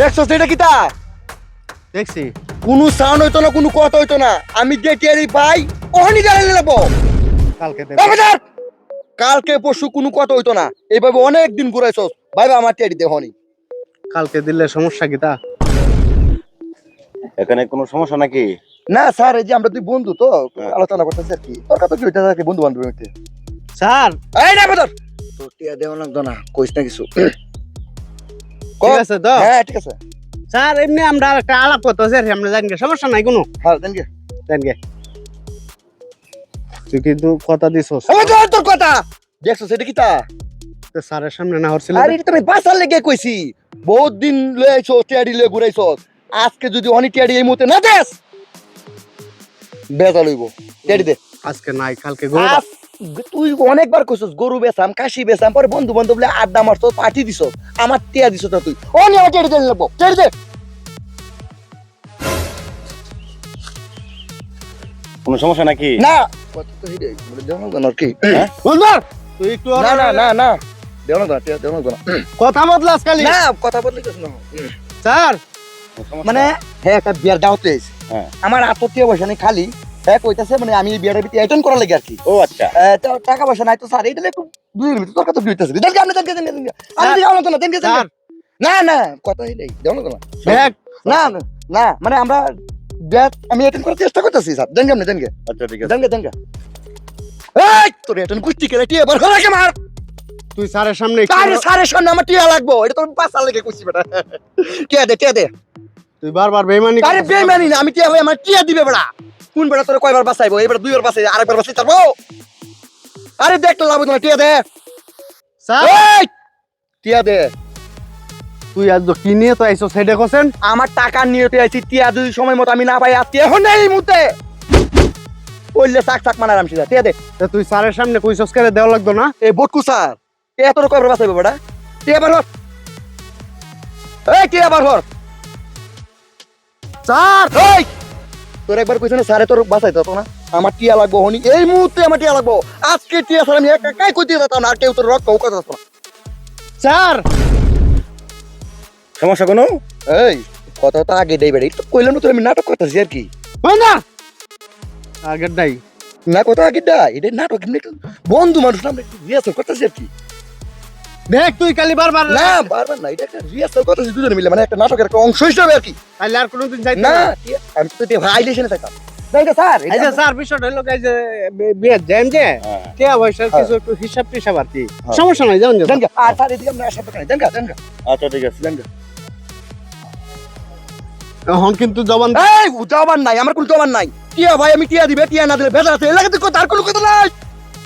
দেখছ এটা কি তা দেখছি। কোনো সাউন্ড হইতো না কোনো কথা হইতো না। আমি যে টিয়ারি পাই ওখানে জ্বালিয়ে নেব কালকে। কালকে পরশু কোনো কথা হইতো না। এইভাবে অনেক দিন ঘুরাইছস। ভাই আমার টিয়ারি দেহনি কালকে দিলে সমস্যা কি তা? এখানে কোনো সমস্যা নাকি? না স্যার এই যে আমরা দুই বন্ধু তো হ্যাঁ। আলোচনা করতেছি আর কি। তোর কথা কি হইতে থাকে বন্ধু বান্ধবের মধ্যে? স্যার! এই না বদর। তোর টিয়া দেওয়া লাগতো না কইস না কিছু। ঠিক আছে তো হ্যাঁ ঠিক আছে। স্যার এমনি আমরা একটা আলাপ করতে স্যার আমরা জানি সমস্যা নাই কোনো। হ্যাঁ জানি তুই কিন্তু কথা দিছস। আমার তোর কথা! কি তা? স্যারের সামনে না হচ্ছিল আরে এটা তুমি বাসার লেগে কইছি। বহুত দিন লয়ে আইছো টিয়ারি লয়ে ঘুরাইছো আজকে যদি অনি টিয়ারি এই মুহূর্তে না দেস বেজা লইব টিয়ারি দে। আজকে নাই কালকে আজ তুই অনেকবার কইছস গরু বেচাম কাশি বেচাম পরে বন্ধু বান্ধব বলে আড্ডা মারছ পার্টি দিছ আমার টিয়া দিছ না তুই। অনি আমার টিয়ারি দেন লাগবো টিয়ারি দে কোনো সমস্যা নাকি? না। কত তো হিরে বলে দেও না আর কি। বন্ধু তুই একটু না না না না। দেও না টিয়া দেও না কথা বদলাস খালি। না কথা বললি কিছু না। স্যার। মানে হ্যাঁ একটা বিয়ার দাওয়াতে হ্যাঁ। আমার আত্মীয় নেই খালি। হ্যাঁ কইতাছে মানে আমি ভিতরে অ্যাটেন্ড করার লাগে আর কি ও আচ্ছা। তো টাকা পয়সা নাই তো স্যার এইটা একটু দুই মিনিট আপনি দেন আমি দিও না তো না দেন না না কথা দেও না না দেখ। না মানে আমরা বিয়ার আমি অ্যাটেন্ড করার চেষ্টা করতেছি স্যার। দেন আপনি দেন আচ্ছা ঠিক আছে। দেন দেন এই তোর অ্যাটেন্ড কুস্তি করে টিয়া বার করে মার। তুই স্যারের সামনে তারে সামনে আমার টিয়া লাগবো এটা তোর পাঁচা লেগে কুস্তি বেটা। টিয়া দে টিয়া দে। তুই বারবার বেমানি আরে বেমানি না আমি টিয়া হয়ে আমার টিয়া দিবে বেড়া। কোন বেড়া তোর কয়বার বাঁচাইবো? এবার দুইবার বাঁচাই আরেকবার বাঁচাই তারবো আরে দেখ লাভ তোমার টিয়া দে। স্যার? এই টিয়া দে। তুই আজ তো কি নিয়ে তো আইছো সেটা কোসেন? আমার টাকা নিয়ে তুই আইছি টিয়া দুই সময় মতো আমি না পাই আর টিয়া এখন এই মুহূর্তে। বললে চাক চাক মানার আমি টিয়া দে। তুই স্যারের সামনে কইছস করে দেওয়া লাগতো না? এ বটকু স্যার টিয়া তোর কয়বার বাঁচাইবো বেড়া টিয়া বার হর এই টিয়া বার হর স্যার! এই তোর একবার কইছ না স্যারে তোর বাঁচাইতে হতো না। আমার টিয়া লাগবো হনি। এই মুহূর্তে আমার টিয়া লাগবো। আজকে টিয়া স্যার আমি একা একাই কই দিয়ে যেতাম না আর কেউ তোর রক্ত কথা হতো না। স্যার! সমস্যা কোনো? এই কথা তো আগে দেই বেড়ে। একটু কইলাম না তোর আমি নাটক করতেছি আর কি। বন্ধু আগের নাই না কথা আগে দা এটা নাটক বন্ধু মানুষ না রিহার্সাল করতেছি আর কি। দেখ তুই খালি বারবার না বারবার না এটা একটা রিহার্সাল করতেছি দুজনে মিলে মানে একটা নাটকের একটা অংশ হিসাবে আর কি। তাহলে আর কোনোদিন যাইতে না আমি তো টিয়া থাকতাম হ্যাঁ। হ্যাঁ। হ্যাঁ। সমস্যা নাই গা। আচ্ছা ঠিক আছে। এখন কিন্তু জবান জবান নাই আমার কোনো জবান নাই। টিয়া ভাই আমি টিয়া দিবে টিয়া না দিলে ভেজা আছে এলাকাতে আর কোনো কথা নাই।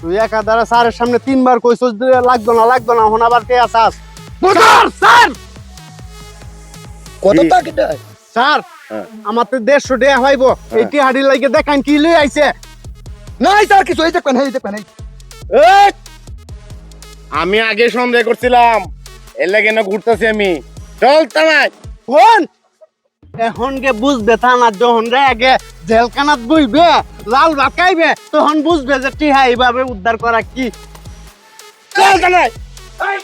তুই একা দ্বারা স্যারের সামনে তিনবার কইছস লাগতো না লাগতো না এখন আবার কে আসাস স্যার! স্যার কত। টাকা স্যার হ্যাঁ। আমার তো দেড়শো টাকা হইব। এইটি হাড়ি লাগে দেখান কি লই আইছে। নাই স্যার কিছু এই দেখবেন এই দেখবেন এই। এই! আমি আগে সন্দেহ করছিলাম এর লাগে না ঘুরতেছি আমি। চল তামাই। কোন? এখন গে বুঝবে থানা যখন রে আগে জেলখানাত বইবে লাল ভাত তখন বুঝবে যে টিহা এইভাবে উদ্ধার করা কি। চল তামাই এই,